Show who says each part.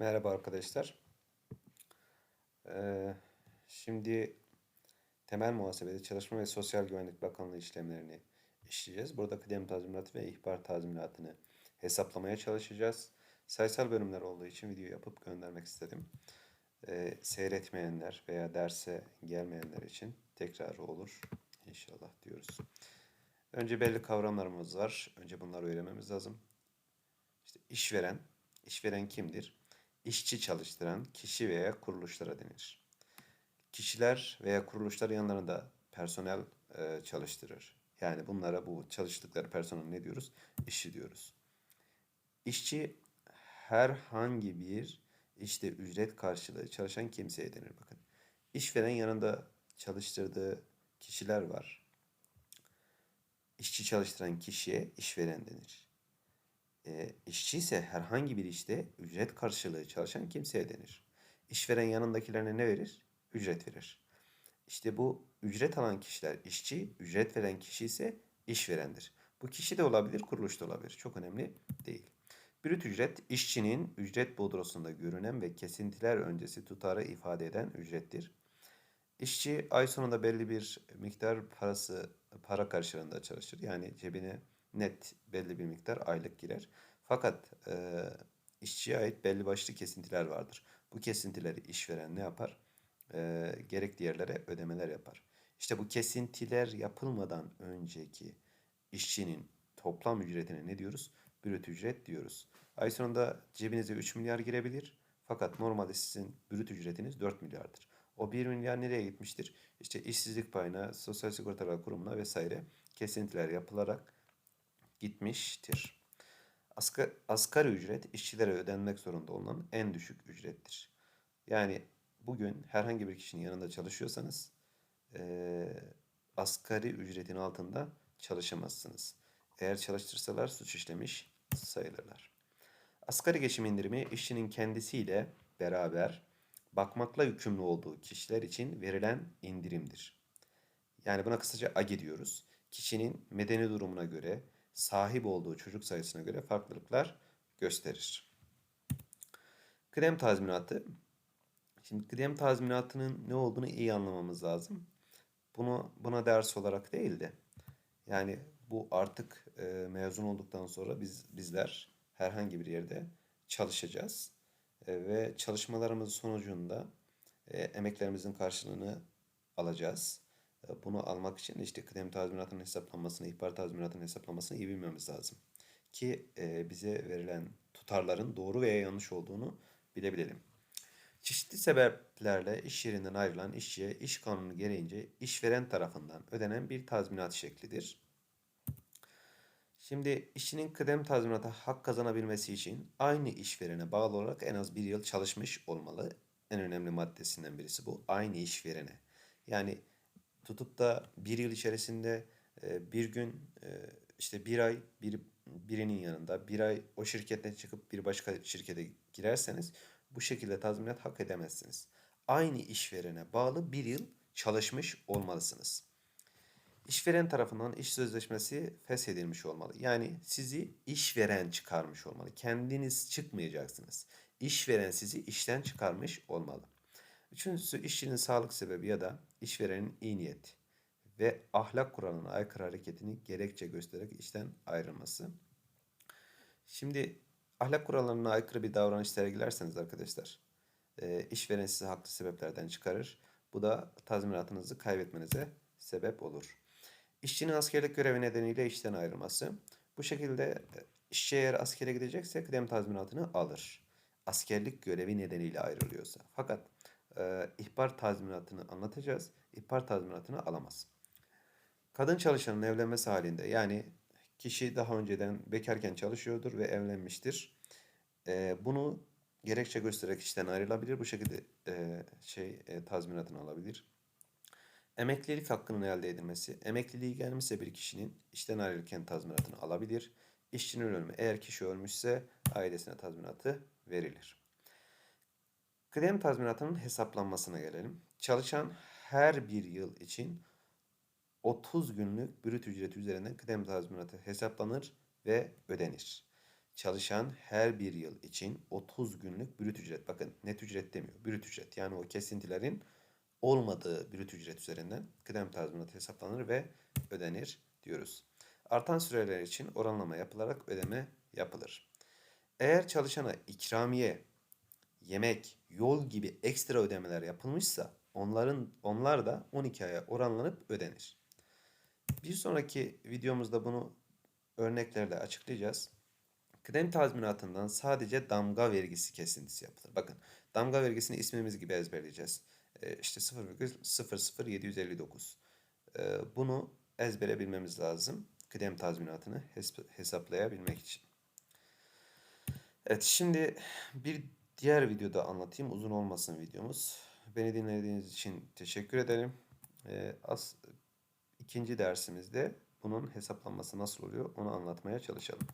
Speaker 1: Merhaba arkadaşlar. Ee, şimdi temel muhasebede Çalışma ve Sosyal Güvenlik Bakanlığı işlemlerini işleyeceğiz. Burada kıdem tazminatı ve ihbar tazminatını hesaplamaya çalışacağız. Sayısal bölümler olduğu için video yapıp göndermek istedim. Ee, seyretmeyenler veya derse gelmeyenler için tekrarı olur inşallah diyoruz. Önce belli kavramlarımız var. Önce bunları öğrenmemiz lazım. İşte işveren, işveren kimdir? İşçi çalıştıran kişi veya kuruluşlara denir. Kişiler veya kuruluşlar yanlarında personel e, çalıştırır. Yani bunlara bu çalıştıkları personel ne diyoruz? İşçi diyoruz. İşçi herhangi bir işte ücret karşılığı çalışan kimseye denir bakın. İşveren yanında çalıştırdığı kişiler var. İşçi çalıştıran kişiye işveren denir. E, işçi ise herhangi bir işte ücret karşılığı çalışan kimseye denir. İşveren yanındakilerine ne verir? Ücret verir. İşte bu ücret alan kişiler işçi, ücret veren kişi ise işverendir. Bu kişi de olabilir, kuruluş da olabilir. Çok önemli değil. Brüt ücret, işçinin ücret bodrosunda görünen ve kesintiler öncesi tutarı ifade eden ücrettir. İşçi ay sonunda belli bir miktar parası para karşılığında çalışır. Yani cebine net belli bir miktar aylık girer. Fakat e, işçiye ait belli başlı kesintiler vardır. Bu kesintileri işveren ne yapar? E, gerekli yerlere ödemeler yapar. İşte bu kesintiler yapılmadan önceki işçinin toplam ücretine ne diyoruz? Brüt ücret diyoruz. Ay sonunda cebinize 3 milyar girebilir. Fakat normalde sizin brüt ücretiniz 4 milyardır. O 1 milyar nereye gitmiştir? İşte işsizlik payına, sosyal sigortalar kurumuna vesaire kesintiler yapılarak gitmiştir. Asgari, asgari ücret işçilere ödenmek zorunda olan en düşük ücrettir. Yani bugün herhangi bir kişinin yanında çalışıyorsanız e, asgari ücretin altında çalışamazsınız. Eğer çalıştırsalar suç işlemiş sayılırlar. Asgari geçim indirimi işçinin kendisiyle beraber bakmakla yükümlü olduğu kişiler için verilen indirimdir. Yani buna kısaca AGI diyoruz. Kişinin medeni durumuna göre, sahip olduğu çocuk sayısına göre farklılıklar gösterir. Kıdem tazminatı. Şimdi kıdem tazminatının ne olduğunu iyi anlamamız lazım. Bunu buna ders olarak değil de yani bu artık e, mezun olduktan sonra biz bizler herhangi bir yerde çalışacağız e, ve çalışmalarımız sonucunda e, emeklerimizin karşılığını alacağız. Bunu almak için işte kıdem tazminatının hesaplanmasını, ihbar tazminatının hesaplanmasını iyi bilmemiz lazım. Ki e, bize verilen tutarların doğru veya yanlış olduğunu bilebilelim. Çeşitli sebeplerle iş yerinden ayrılan işçiye iş kanunu gereğince işveren tarafından ödenen bir tazminat şeklidir. Şimdi işçinin kıdem tazminata hak kazanabilmesi için aynı işverene bağlı olarak en az bir yıl çalışmış olmalı. En önemli maddesinden birisi bu. Aynı işverene. Yani tutup da bir yıl içerisinde e, bir gün e, işte bir ay bir birinin yanında bir ay o şirketten çıkıp bir başka şirkete girerseniz bu şekilde tazminat hak edemezsiniz. Aynı işverene bağlı bir yıl çalışmış olmalısınız. İşveren tarafından iş sözleşmesi feshedilmiş olmalı. Yani sizi işveren çıkarmış olmalı. Kendiniz çıkmayacaksınız. İşveren sizi işten çıkarmış olmalı. Üçüncüsü işçinin sağlık sebebi ya da işverenin iyi niyet ve ahlak kuralına aykırı hareketini gerekçe göstererek işten ayrılması. Şimdi ahlak kurallarına aykırı bir davranış sergilerseniz arkadaşlar e, işveren sizi haklı sebeplerden çıkarır. Bu da tazminatınızı kaybetmenize sebep olur. İşçinin askerlik görevi nedeniyle işten ayrılması. Bu şekilde e, işçi eğer askere gidecekse kıdem tazminatını alır. Askerlik görevi nedeniyle ayrılıyorsa. Fakat e, ihbar tazminatını anlatacağız. İhbar tazminatını alamaz. Kadın çalışanın evlenmesi halinde yani kişi daha önceden bekarken çalışıyordur ve evlenmiştir. E, bunu gerekçe göstererek işten ayrılabilir. Bu şekilde e, şey e, tazminatını alabilir. Emeklilik hakkının elde edilmesi. Emekliliği gelmişse bir kişinin işten ayrılırken tazminatını alabilir. İşçinin ölümü eğer kişi ölmüşse ailesine tazminatı verilir. Kıdem tazminatının hesaplanmasına gelelim. Çalışan her bir yıl için 30 günlük brüt ücret üzerinden kıdem tazminatı hesaplanır ve ödenir. çalışan her bir yıl için 30 günlük brüt ücret. Bakın net ücret demiyor. Brüt ücret. Yani o kesintilerin olmadığı brüt ücret üzerinden kıdem tazminatı hesaplanır ve ödenir diyoruz. Artan süreler için oranlama yapılarak ödeme yapılır. Eğer çalışana ikramiye, yemek, yol gibi ekstra ödemeler yapılmışsa onların onlar da 12 aya oranlanıp ödenir. Bir sonraki videomuzda bunu örneklerle açıklayacağız. Kıdem tazminatından sadece damga vergisi kesintisi yapılır. Bakın damga vergisini ismimiz gibi ezberleyeceğiz. Ee, işte 0,00759. Ee, bunu ezbere bilmemiz lazım. Kıdem tazminatını hes- hesaplayabilmek için. Evet şimdi bir diğer videoda anlatayım. Uzun olmasın videomuz. Beni dinlediğiniz için teşekkür ederim. Ee, as ikinci dersimizde bunun hesaplanması nasıl oluyor onu anlatmaya çalışalım.